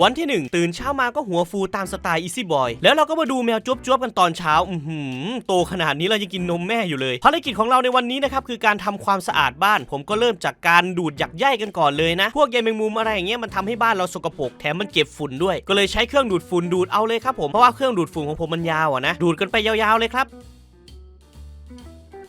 วันที่ 1 ตื่นเช้ามาก็หัวฟูตามสไตล์อีซี่บอยแล้วเราก็มาดูแมวจุ๊บจบๆกันตอนเช้า อือหือโตขนาดนี้เรายังกินนมแม่อยู่เลย ภารกิจของเราในวันนี้นะครับ คือการทำความสะอาดบ้าน ผมก็เริ่มจากการดูดหยักใยกันก่อนเลยนะ พวกใยแมงมุมอะไรอย่างเงี้ยมันทำให้บ้านเราสกปรกแถมมันเก็บฝุ่นด้วย ก็เลยใช้เครื่องดูดฝุ่นดูดเอาเลยครับผมเพราะว่าเครื่องดูดฝุ่นของผมมันยาวอะนะดูดกันไปยาวๆเลยครับ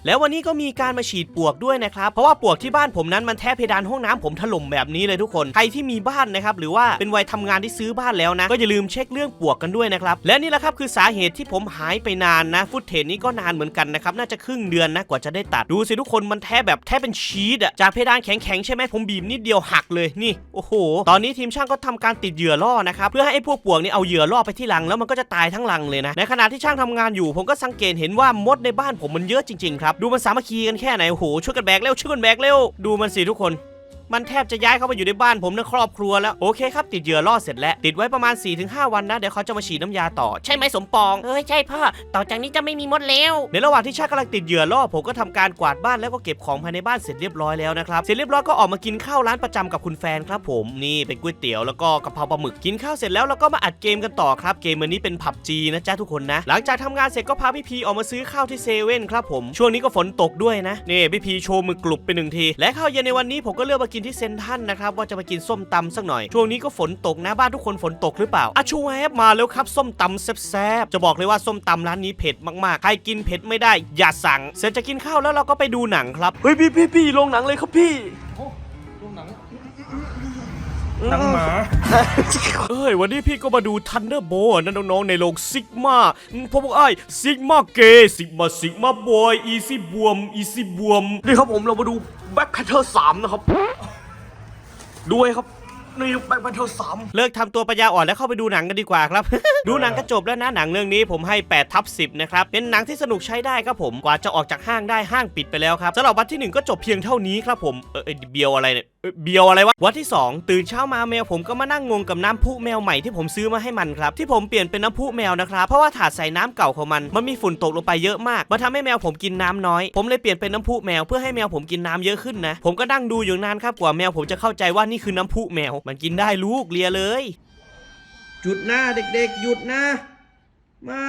แล้ววันนี้ก็มีการมาฉีดปวกด้วยนะครับ เพราะว่าปวกที่บ้านผมนั้นมันแทบเพดานห้องน้ำผมถล่มแบบนี้เลยทุกคน ใครที่มีบ้านนะครับหรือว่าเป็นวัยทำงานที่ซื้อบ้านแล้วนะ ก็อย่าลืมเช็คเรื่องปวกกันด้วยนะครับ และนี่แหละครับคือสาเหตุที่ผมหายไปนานนะฟุตเทจนี้ก็นานเหมือนกันนะครับน่าจะครึ่งเดือนนะกว่าจะได้ตัดดูสิทุกคนมันแทบแบบแทบเป็นชีสอะจากเพดานแข็งๆใช่ไหมผมบีบนิดเดียวหักเลยนี่โอ้โห ตอนนี้ทีมช่างก็ทำการติดเหยื่อล่อนะครับเพื่อให้ไอ้พวกปวกนี่เอาเหยื่อล่อไปที่รังแล้วมันก็จะตายทั้งรังเลยนะในขณะที่ช่างทำงานอยู่ ผมก็สังเกตเห็นว่ามดในบ้านผมมันเยอะจริงๆครับดูมันสามัคคีกันแค่ไหนโอ้โหช่วยกันแบกเร็วช่วยกันแบกเร็วดูมันสิทุกคน มันแทบจะย้ายเข้ามาอยู่ในบ้านผมในครอบครัวแล้วโอเคครับติดเหยื่อล่อเสร็จแล้วติดไว้ประมาณ 4-5 วันนะเดี๋ยวเขาจะมาฉีดน้ำยาต่อใช่ไหมสมปองเอ้ยใช่พ่อต่อจากนี้จะไม่มีมดแล้วในระหว่างที่ชาติกำลังติดเหยื่อล่อผมก็ทำการกวาดบ้านแล้วก็เก็บของภายในบ้านเสร็จเรียบร้อยแล้วนะครับเสร็จเรียบร้อยก็ออกมากินข้าวร้านประจำกับคุณแฟนครับผมนี่เป็นก๋วยเตี๋ยวแล้วก็กะเพราปลาหมึกกินข้าวเสร็จแล้วเราก็มาอัดเกมกันต่อครับเกมวันนี้เป็นผับจีนะจ๊ะทุกคนนะ หลังจากทำงานเสร็จก็พาพี่พีออกมาซื้อข้าวที่เซเว่นครับผมช่วงนี้ก็ฝนตกด้วยนะนี่พี่พีโชว์มือกลุบไปหนึ่งทีและข้าวเย็นในวันนี้ผมก็เลือกมากินที่เซนทรันนะครับว่าจะมากินส้มตำสักหน่อย ช่วงนี้ก็ฝนตกนะบ้านทุกคนฝนตกหรือเปล่าอะชูแวบมาแล้วครับส้มตำแซ่บๆจะบอกเลยว่าส้มตำร้านนี้เผ็ดมากๆ ใครกินเผ็ดไม่ได้อย่าสั่ง เสร็จจะกินข้าวแล้วเราก็ไปดูหนังครับ เฮ้ยพี่พี่พี่ลงหนังเลยครับพี่หนังหมาเอ้ยวันนี้พี่ก็มาดู Thunderbolt นะน้องๆในโรงซิกมาพวกพวกไอ้ซิกมาเกซิกมาซิกมาบอยอีซี่บวมอีซี่บวมนี่ครับผมเรามาดู แบ็คแพนเทอร์สามนะครับ ด้วยครับนี่แบ็คแพนเทอร์สามเลิกทำตัวปัญญาอ่อนแล้วเข้าไปดูหนังกันดีกว่าครับ ดูหนังก็จบแล้วนะหนังเรื่องนี้ผมให้8ทับ10 นะครับ เป็นหนังที่สนุกใช้ได้ครับผม กว่าจะออกจากห้างได้ห้างปิดไปแล้วครับสำหรับวันที่หนึ่งก็จบเพียงเท่านี้ครับผม เออเอ้ยเบียวอะไรเนี่ย เบียวอะไรวะ วันที่ 2 ตื่นเช้ามาแมวผมก็มานั่งงงกับน้ำพุแมวใหม่ที่ผมซื้อมาให้มันครับ ที่ผมเปลี่ยนเป็นน้ำพุแมวนะครับ เพราะว่าถาดใส่น้ำเก่าของมัน มันมีฝุ่นตกลงไปเยอะมากมาทำให้แมวผมกินน้ำน้อย ผมเลยเปลี่ยนเป็นน้ำพุแมวเพื่อให้แมวผมกินน้ำเยอะขึ้นนะ ผมก็นั่งดูอยู่นานครับกว่าแมวผมจะเข้าใจว่านี่คือน้ำพุแมว มันกินได้ลูกเลียเลยหยุดหน้าเด็กๆ หยุดนะ ไม่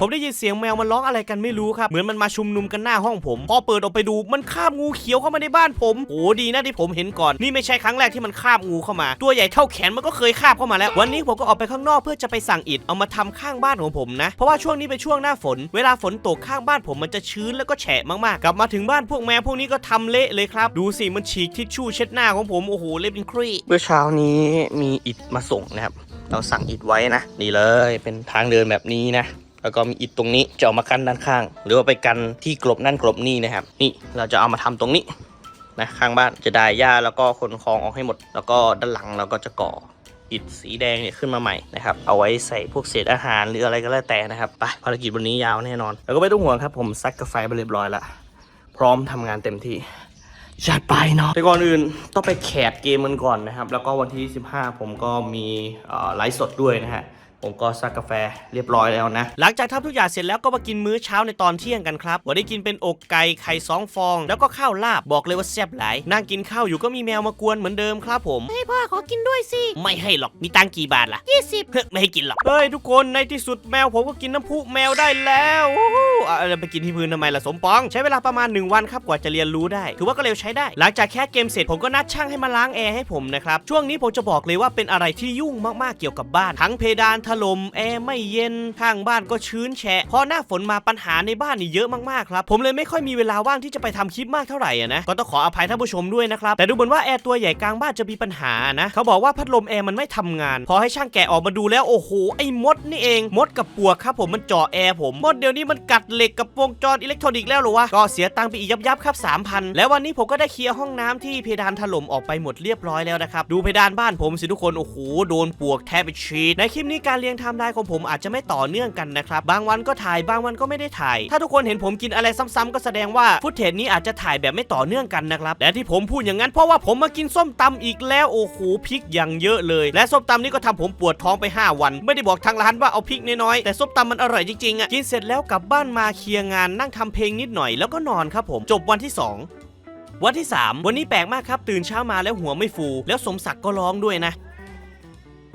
ผมได้ยินเสียงแมวมันร้องอะไรกันไม่รู้ครับ เหมือนมันมาชุมนุมกันหน้าห้องผม พอเปิดออกไปดูมันคาบงูเขียวเข้ามาในบ้านผมโอ้ดีนะที่ผมเห็นก่อน นี่ไม่ใช่ครั้งแรกที่มันคาบงูเข้ามา ตัวใหญ่เท่าแขนมันก็เคยคาบเข้ามาแล้ว วันนี้ผมก็ออกไปข้างนอกเพื่อจะไปสั่งอิฐเอามาทำข้างบ้านของผมนะ เพราะว่าช่วงนี้เป็นช่วงหน้าฝน เวลาฝนตกข้างบ้านผมมันจะชื้นแล้วก็แฉะมากๆ กลับมาถึงบ้านพวกแมวพวกนี้ก็ทำเละเลยครับ ดูสิมันฉีกทิชชู่เช็ดหน้าของผม โอ้โห เล็บเป็นครีเมื่อเช้านี้มีอิฐมาส่งนะครับ เราสั่งอิฐไว้นะนี่เลยเป็นทางเดินแบบนี้นะแล้วก็มีอิฐตรงนี้จะเอามากั้นด้านข้าง หรือว่าไปกันที่กลบนั่นกลบนี่นะครับ นี่เราจะเอามาทำตรงนี้นะข้างบ้านจะได้หญ้าแล้วก็ขนคลองออกให้หมด แล้วก็ด้านหลังเราก็จะก่ออิฐสีแดงเนี่ยขึ้นมาใหม่นะครับ เอาไว้ใส่พวกเศษอาหารหรืออะไรก็แล้วแต่นะครับไปภารกิจวันนี้ยาวแน่นอน แล้วก็ไม่ต้องห่วงครับผมซักกาแฟไปเรียบร้อยละพร้อมทำงานเต็มที่ จัดไปเนาะแต่ก่อนอื่นต้องไปแขกเกมมันก่อนนะครับ แล้วก็วันที่ 15 ผมก็มีไลฟ์สดด้วยนะฮะ ผมก็ซักกาแฟเรียบร้อยแล้วนะ หลังจากทำทุกอย่างเสร็จแล้วก็มากินมื้อเช้าในตอนเที่ยงกันครับวันนี้กินเป็นอกไก่ไข่สองฟอง แล้วก็ข้าวลาบบอกเลยว่าแซ่บหลาย นั่งกินข้าวอยู่ก็มีแมวมากวนเหมือนเดิมครับผมให้พ่อขอกินด้วยสิ ไม่ให้หรอกมีตังค์กี่บาทล่ะยี่สิบเฮ้ยไม่ให้กินหรอกเฮ้ยทุกคนในที่สุดแมวผมก็กินน้ำพุแมวได้แล้วโอ้โหอะเอาไปกินที่พื้นทำไมล่ะสมปอง ใช้เวลาประมาณ 1 วันครับกว่าจะเรียนรู้ได้ ถือว่าก็เร็วใช้ได้ หลังจากแค่เกมเสร็จผมก็นัดช่างให้มาล้างแอร์ให้ผมนะครับช่วงนี้ผมจะบอกเลยว่าเป็นอะไรที่ยุ่งมากๆเกี่ยวกับบ้านทั้งเพดานถล่มแอร์ไม่เย็นข้างบ้านก็ชื้นแฉะพอหน้าฝนมาปัญหาในบ้านนี่เยอะมากๆครับผมเลยไม่ค่อยมีเวลาว่างที่จะไปทำคลิปมากเท่าไหร่อะนะก็ต้องขออภัยท่านผู้ชมด้วยนะครับแต่ดูเหมือนว่าแอร์ตัวใหญ่กลางบ้านจะมีปัญหานะเขาบอกว่าพัดลมแอร์มันไม่ทำงาน พอให้ช่างแกะออกมาดูแล้วโอ้โหไอ้มดนี่เองมดกับปวกครับผมมันเจาะแอร์ผมมดเดี๋ยวนี้มันกัดเหล็กกับวงจรอิเล็กทรอนิกส์แล้วหรอวะก็เสียตังค์ไปอีกยับยับครับ3,000แล้ววันนี้ผมก็ได้เคลียร์ห้องน้ำที่เพดานถล่มออกไปหมดเรียบร้อยแล้วนะครับดูเพดานบ้านผมสิทุกคนโอ้โหโดนปวกแทบไปชีดในคลิปนี้การเรียงไทม์ไลน์ของผมอาจจะไม่ต่อเนื่องกันนะครับ บางวันก็ถ่ายบางวันก็ไม่ได้ถ่าย ถ้าทุกคนเห็นผมกินอะไรซ้ำๆก็แสดงว่าฟุตเทจนี้อาจจะถ่ายแบบไม่ต่อเนื่องกันนะครับและที่ผมพูดอย่างนั้นเพราะว่าผมมากินส้มตำอีกแล้วโอ้โหพริกอย่างเยอะเลย และส้มตำนี่ก็ทำผมปวดท้องไป 5 วัน ไม่ได้บอกทางร้านว่าเอาพริกน้อยๆแต่ส้มตำมันอร่อยจริงๆอะกินเสร็จแล้วกลับบ้านมาเคลียร์งานนั่งทำเพลงนิดหน่อยแล้วก็นอนครับผมจบวันที่ 2 วันที่ 3 วันนี้แปลกมากครับ ตื่นเช้ามาแล้วหัวไม่ฟู แล้วสมศักดิ์ก็ร้องด้วยนะ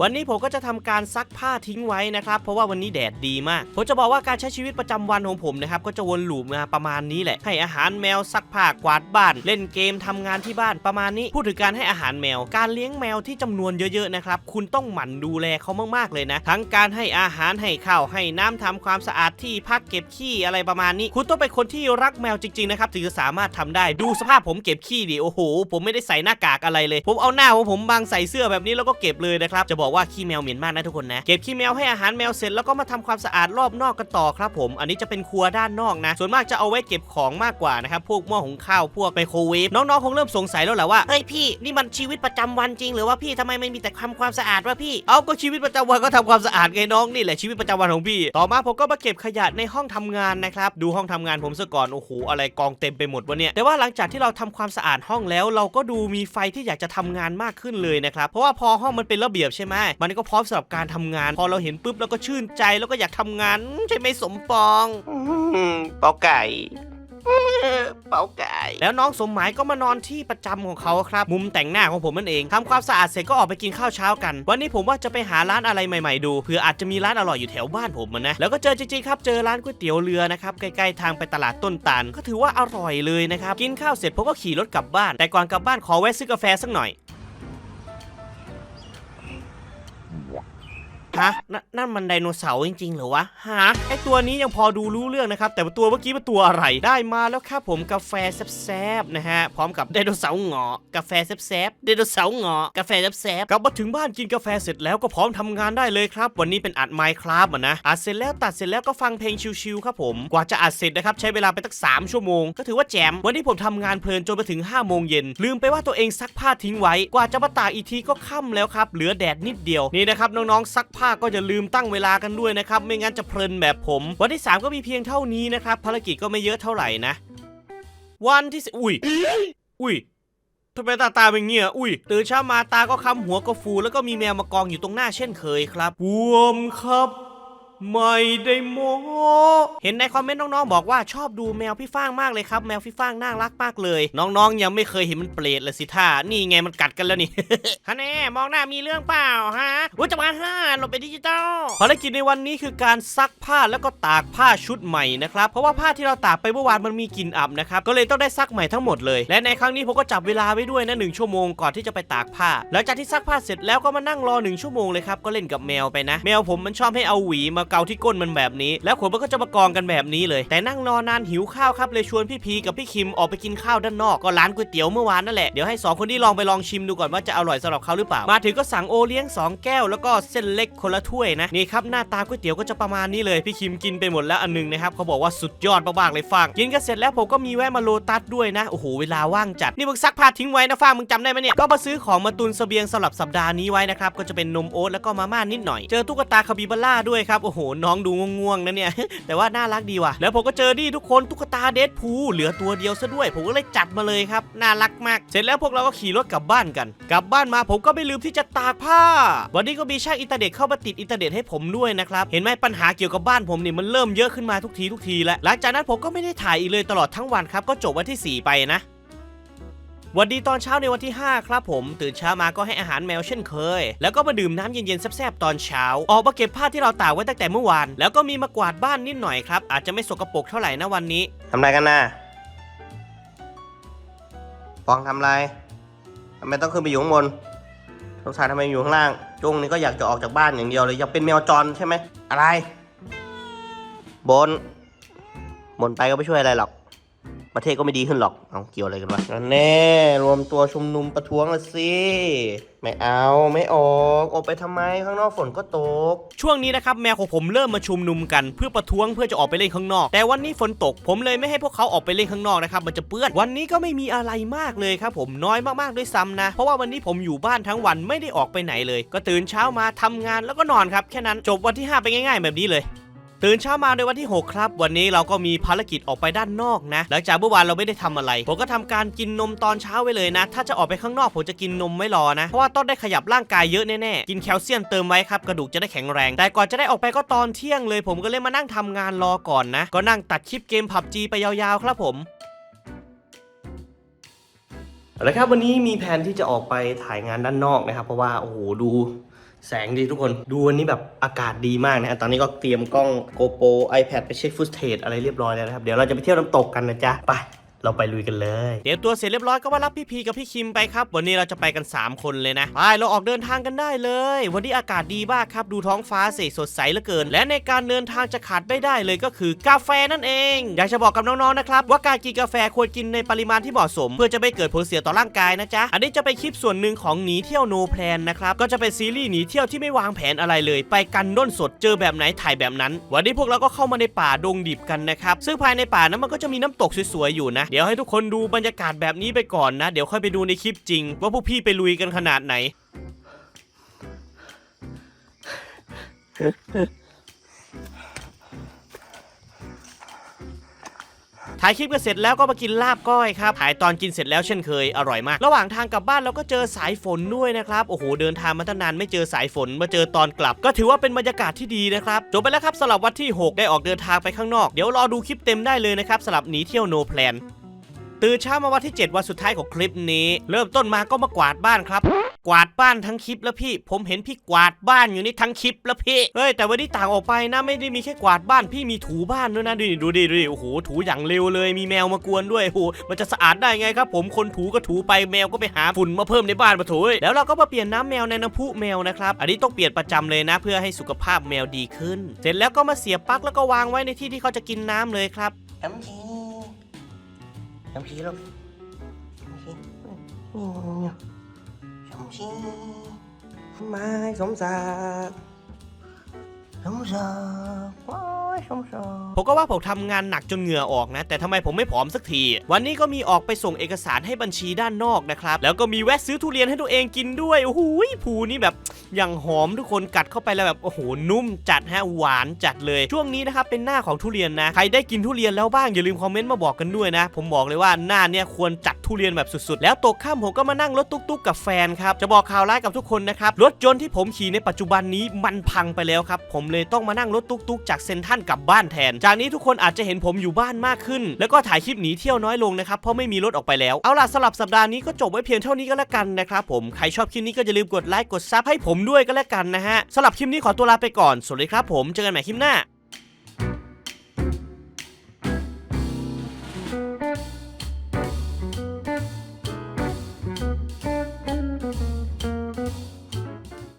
วันนี้ผมก็จะทำการซักผ้าทิ้งไว้นะครับ เพราะว่าวันนี้แดดดีมาก ผมจะบอกว่าการใช้ชีวิตประจำวันของผมนะครับก็จะวนลูปมาประมาณนี้แหละ ให้อาหารแมวซักผ้ากวาดบ้าน เล่นเกมทำงานที่บ้านประมาณนี้ พูดถึงการให้อาหารแมว การเลี้ยงแมวที่จำนวนเยอะๆนะครับคุณต้องหมั่นดูแลเขามากๆเลยนะ ทั้งการให้อาหารให้ข้าวให้น้ำทำความสะอาดที่พักเก็บขี้อะไรประมาณนี้ คุณต้องเป็นคนที่รักแมวจริงๆนะครับถึงจะสามารถทำได้ดูสภาพผมเก็บขี้ดิโอ้โห ผมไม่ได้ใส่หน้ากากอะไรเลย ผมเอาหน้าของผมบังใส่เสื้อแบบนี้แล้วก็เก็บเลยนะครับจะบอกว่าขี้แมวเหม็นมากนะทุกคนนะเก็บขี้แมวให้อาหารแมวเสร็จแล้วก็มาทำความสะอาดรอบนอกกันต่อครับผม อันนี้จะเป็นครัวด้านนอกนะ ส่วนมากจะเอาไว้เก็บของมากกว่านะครับพวกหม้อหุงข้าวพวกไมโครเวฟน้องๆคงเริ่มสงสัยแล้วแหละว่าเฮ้ยพี่นี่มันชีวิตประจำวันจริง หรือว่าพี่ทำไมไม่มีแต่ความความสะอาดวะพี่เอาก็ชีวิตประจำวันก็ทำความสะอาดไงน้องนี่แหละชีวิตประจำวันของพี่ ต่อมาผมก็มาเก็บขยะในห้องทำงานนะครับดูห้องทำงานผมซะก่อนโอ้โหอะไรกองเต็มไปหมดวะเนี่ยแต่ว่าหลังจากที่เราทำความสะอาดห้องแล้ว เราก็ดูมีไฟที่อยากจะทำงานมากขึ้นเลยนะครับเพราะว่าพอห้องมันเป็นระเบียบใช่ไหมมันก็พร้อมสำหรับการทำงาน พอเราเห็นปุ๊บเราก็ชื่นใจแล้วก็อยากทำงาน ใช่ไหมสมปองอืมเปาไก่เปาไก่แล้วน้องสมหมายก็มานอนที่ประจำของเขาครับ มุมแต่งหน้าของผมนั่นเองทำความสะอาดเสร็จก็ออกไปกินข้าวเช้ากัน วันนี้ผมว่าจะไปหาร้านอะไรใหม่ๆดูเผื่ออาจจะมีร้านอร่อยอยู่แถวบ้านผมอะนะแล้วก็เจอจริงๆครับเจอร้านก๋วยเตี๋ยวเรือนะครับใกล้ๆทางไปตลาดต้นตาลก็ถือว่าอร่อยเลยนะครับกินข้าวเสร็จผมก็ขี่รถกลับบ้าน แต่ก่อนกลับบ้านขอแวะซื้อกาแฟสักหน่อย ฮะนนั่นมันไดโนเสาร์จริงๆเหรอวะฮะไอตัวนี้ยังพอดูรู้เรื่องนะครับ แต่ตัวเมื่อกี้เป็นตัวอะไรได้มาแล้วครับผมกาแฟแซ่บๆนะฮะพร้อมกับไดโนเสาร์หงอกาแฟแซ่บๆไดโนเสาร์หงอกาแฟแซ่บๆกลับมาถึงบ้านกินกาแฟเสร็จแล้วก็พร้อมทำงานได้เลยครับ วันนี้เป็นอัดไมค์ครับนะอัดเสร็จแล้วตัดเสร็จแล้วก็ฟังเพลงชิลๆครับผมกว่าจะอัดเสร็จนะครับใช้เวลาไปตั้ง3ชั่วโมงก็ถือว่าแจมวันนี้ผมทำงานเพลินจนไปถึง5โมงเย็นลืมไปว่าตัวเองซักผ้าทิ้งไว้ กว่าจะมาตากอีกทีก็ค่ำแล้วครับเหลือแดดนิดเดียวนี่นะครับน้องๆซักผ้าก็จะลืมตั้งเวลากันด้วยนะครับ ไม่งั้นจะเพลินแบบผม วันที่ 3 ก็มีเพียงเท่านี้นะครับ ภารกิจก็ไม่เยอะเท่าไหร่นะ วันที่สอุ้ย อุ้ยทำไมตาตาเป็นเงี้ย อุ้ย ตื่นเช้ามาตาก็คำหัวก็ฟู แล้วก็มีแมวมากองอยู่ตรงหน้าเช่นเคยครับวมครับ ไม่ได้โมเห็นในคอมเมนต์น้องๆบอกว่าชอบดูแมวพี่ฟ้างมากเลยครับ แมวพี่ฟ้างน่ารักมากเลย น้องๆ ยังไม่เคยเห็นมันเปรตเลยสิท่านี่ไงมันกัดกันแล้วนี่ฮะแน่มองหน้ามีเรื่องเปล่าฮะวุ้ยจะมาห้าหลบไปดิจิตอลภารกิจในวันนี้คือการซักผ้าแล้วก็ตากผ้าชุดใหม่นะครับเพราะว่าผ้าที่เราตากไปเมื่อวานมันมีกลิ่นอับนะครับก็เลยต้องได้ซักใหม่ทั้งหมดเลย และในครั้งนี้ผมก็จับเวลาไว้ด้วยนะหนึ่งชั่วโมงก่อนที่จะไปตากผ้าหลังจากที่ซักผ้าเสร็จแล้วก็มานั่งรอหนึ่งชั่วโมงเลยครับก็เล่นกับแมวไปนะ แมวผมมันชอบให้เอาหวีมาเกาที่ก้นมันแบบนี้ แล้วขนมันก็จะมากองกันแบบนี้เลย แต่นั่งรอนนานหิวข้าวครับเลยชวนพี่พีกับพี่คิมออกไปกินข้าวด้านนอกก็ร้านก๋วยเตี๋ยวเมื่อวานนั่นแหละเดี๋ยวให้สองคนที่ลองไปลองชิมดูก่อนว่าจะอร่อยสำหรับเขาหรือเปล่ามาถึงก็สั่งโอเลี้ยงสองแก้วแล้วก็เส้นเล็กคนละถ้วยนะนี่ครับหน้าตาก๋วยเตี๋ยวก็จะประมาณนี้เลยพี่คิมกินไปหมดแล้วอันหนึงนะครับเขาบอกว่าสุดยอดมากๆเลยฟังกินกันเสร็จแล้วผมก็มีแวะมาโลตัสด้วยนะโอ้โหเวลาว่างจัดนี่มึงซักผ้าทิ้งไว้นะฟังมึงจำได้ไหมเนี่ยก็มาซื้อของมาตุนเสบียงสำหรับสัปดาห์นี้ไว้นะครับก็จะเป็นนมโอ๊ตแล้วก็มาม่านิดหน่อยเจอตุ๊กตาคาบิบาร่าด้วยครับโอ้โหหน้องดูง่วงๆนะเนี่ย แต่ว่าน่ารักดีว่ะ แล้วผมก็เจอนี่ทุกคนตุ๊กตาเดดพูเหลือตัวเดียวซะด้วย ผมก็เลยจัดมาเลยครับ น่ารักมาก เสร็จแล้วพวกเราก็ขี่รถกลับบ้านกัน กลับบ้านมาผมก็ไม่ลืมที่จะตากผ้า วันนี้ก็มีช่างอินเทอร์เน็ตเข้ามาติดอินเทอร์เน็ตให้ผมด้วยนะครับ เห็นไหมปัญหาเกี่ยวกับบ้านผมนี่มันเริ่มเยอะขึ้นมาทุกทีทุกทีแล้วหลังจากนั้นผมก็ไม่ได้ถ่ายอีกเลยตลอดทั้งวันครับก็จบวันที่ 4 ไปนะ วันดีตอนเช้าในวันที่ 5 ครับผมตื่นเช้ามาก็ให้อาหารแมวเช่นเคย แล้วก็มาดื่มน้ำเย็นๆแซ่บๆตอนเช้า ออกมาเก็บผ้าที่เราตากไว้ตั้งแต่เมื่อวาน แล้วก็มีมากวาดบ้านนิดหน่อยครับ อาจจะไม่สกปรกเท่าไหร่นะวันนี้ทำไรกันนะปองทำไรทำไมต้องขึ้นไปอยู่ข้างบนสงสารทำไมอยู่ข้างล่างจงนี่ก็อยากจะออกจากบ้านอย่างเดียวเลยอยากเป็นแมวจรใช่ไหมอะไร บน บนไปก็ไม่ช่วยอะไรหรอก ประเทศก็ไม่ดีขึ้นหรอก เอาเกี่ยวอะไรกันวะนั่นแน่รวมตัวชุมนุมประท้วงละสิ ไม่เอาไม่ออกออกไปทำไมข้างนอกฝนก็ตก ช่วงนี้นะครับแมวของผมเริ่มมาชุมนุมกันเพื่อประท้วงเพื่อจะออกไปเล่นข้างนอก แต่วันนี้ฝนตกผมเลยไม่ให้พวกเขาออกไปเล่นข้างนอกนะครับมันจะเปื้อนวันนี้ก็ไม่มีอะไรมากเลยครับผมน้อยมากๆด้วยซ้ำนะ เพราะว่าวันนี้ผมอยู่บ้านทั้งวันไม่ได้ออกไปไหนเลย ก็ตื่นเช้ามาทำงานแล้วก็นอนครับแค่นั้นจบวันที่ 5 ไปง่าย ๆ แบบนี้เลย ตื่นเช้ามาในวันที่ 6 ครับ วันนี้เราก็มีภารกิจออกไปด้านนอกนะ หลังจากเมื่อวานเราไม่ได้ทำอะไร ผมก็ทำการกินนมตอนเช้าไว้เลยนะ ถ้าจะออกไปข้างนอกผมจะกินนมไม่รอนะ เพราะว่าต้องได้ขยับร่างกายเยอะแน่ๆ กินแคลเซียมเติมไว้ครับ กระดูกจะได้แข็งแรง แต่ก่อนจะได้ออกไปก็ตอนเที่ยงเลย ผมก็เลยมานั่งทำงานรอก่อนนะ ก็นั่งตัดคลิปเกมผับจีไปยาวๆ ครับผมเอาละครับวันนี้มีแผนที่จะออกไปถ่ายงานด้านนอกนะครับ เพราะว่าโอ้โหดู แสงดีทุกคนดูวันนี้แบบอากาศดีมากนะฮะตอนนี้ก็เตรียมกล้อง GoPro iPad ไปเช็คฟุตเทจอะไรเรียบร้อยแล้วนะครับ เดี๋ยวเราจะไปเที่ยวน้ำตกกันนะจ๊ะ ไป เราไปลุยกันเลยเตรียมตัวเสร็จเรียบร้อยก็มารับพี่พีกับพี่คิมไปครับ วันนี้เราจะไปกัน 3 คนเลยนะไปเราออกเดินทางกันได้เลย วันนี้อากาศดีมากครับดูท้องฟ้าสิสดใสเหลือเกิน และในการเดินทางจะขาดไม่ได้เลยก็คือกาแฟนั่นเอง อยากจะบอกกับน้องๆนะครับว่าการกินกาแฟควรกินในปริมาณที่เหมาะสม เพื่อจะไม่เกิดผลเสียต่อร่างกายนะจ๊ะอันนี้จะเป็นคลิปส่วนหนึ่งของหนีเที่ยวโนแพลนนะครับก็จะเป็นซีรีส์หนีเที่ยวที่ไม่วางแผนอะไรเลย ไปกันด้นสดเจอแบบไหนถ่ายแบบนั้น วันนี้พวกเราก็เข้ามาในป่าดงดิบกันนะครับซึ่งภายในป่านั้นมันก็จะมีน้ำตกสวยๆอยู่นะเดี๋ยวให้ทุกคนดูบรรยากาศแบบนี้ไปก่อนนะ เดี๋ยวค่อยไปดูในคลิปจริง ว่าพวกพี่ไปลุยกันขนาดไหน ถ่ายคลิปกันเสร็จแล้วก็มากินลาบก้อยครับถ่ายตอนกินเสร็จแล้วเช่นเคยอร่อยมาก ระหว่างทางกลับบ้านเราก็เจอสายฝนด้วยนะครับ โอ้โห เดินทางมาตั้งนานไม่เจอสายฝนมาเจอตอนกลับ ก็ถือว่าเป็นบรรยากาศที่ดีนะครับ จบไปแล้วครับสำหรับวันที่ 6 ได้ออกเดินทางไปข้างนอก เดี๋ยวรอดูคลิปเต็มได้เลยนะครับสำหรับหนีเที่ยวโนแพลน ตื่นเช้ามาวันที่ 7 วันสุดท้ายของคลิปนี้ เริ่มต้นมาก็มากวาดบ้านครับ กวาดบ้านทั้งคลิปแล้วพี่ ผมเห็นพี่กวาดบ้านอยู่นี่ทั้งคลิปแล้วพี่เฮ้ยแต่วันนี้ต่างออกไปนะไม่ได้มีแค่กวาดบ้านพี่มีถูบ้านด้วยนะดูดิดูดิดูดิโอ้โหถูอย่างเร็วเลยมีแมวมากวนด้วยโอ้โหมันจะสะอาดได้ไงครับผมคนถูก็ถูไปแมวก็ไปหาฝุ่นมาเพิ่มในบ้านมาถูแล้วเราก็มาเปลี่ยนน้ำแมวในน้ำพุแมวนะครับอันนี้ต้องเปลี่ยนประจำเลยนะ เพื่อให้สุขภาพแมวดีขึ้น เสร็จแล้วก็มาเสียบปลั๊กแล้วก็วางไว้ในที่ที่เขาจะกินน้ำเลยครับ น้ำชี น้ำชีลูกน้ำชีไม้สมศักดิ์ สมศักดิ์โอ้ยสมศักดิ์ผมก็ว่าผมทำงานหนักจนเหงื่อออกนะ แต่ทำไมผมไม่ผอมสักที วันนี้ก็มีออกไปส่งเอกสารให้บัญชีด้านนอกนะครับ แล้วก็มีแวะซื้อทุเรียนให้ตัวเองกินด้วยโอ้โหภูนี่แบบอย่างหอมทุกคนกัดเข้าไปแล้วแบบโอ้โหนุ่มจัดฮะหวานจัดเลยช่วงนี้นะครับเป็นหน้าของทุเรียนนะใครได้กินทุเรียนแล้วบ้างอย่าลืมคอมเมนต์มาบอกกันด้วยนะ ผมบอกเลยว่าหน้าเนี่ยควรจัดทุเรียนแบบสุดๆ แล้วตกค่ำผมก็มานั่งรถตุ๊กๆกับแฟนครับจะบอกข่าวร้ายกับทุกคนนะครับรถยนต์ที่ผมขี่ในปัจจุบันนี้มันพังไปแล้วครับผมเลยต้องมานั่งรถตุ๊กๆ จากเซนทันกลับบ้านแทน จากนี้ทุกคนอาจจะเห็นผมอยู่บ้านมากขึ้น แล้วก็ถ่ายคลิปหนีเที่ยวน้อยลงนะครับเพราะไม่มีรถออกไปแล้ว เอาล่ะสำหรับสัปดาห์นี้ก็จบไว้เพียงเท่านี้ก็แล้วกันนะครับผมใครชอบคลิปนี้ก็อย่าลืมกดไลค์กดซับให้ผมด้วยก็แล้วกันนะฮะสำหรับคลิปนี้ขอตัวลาไปก่อนสวัสดีครับผมเจอกันใหม่คลิปหน้า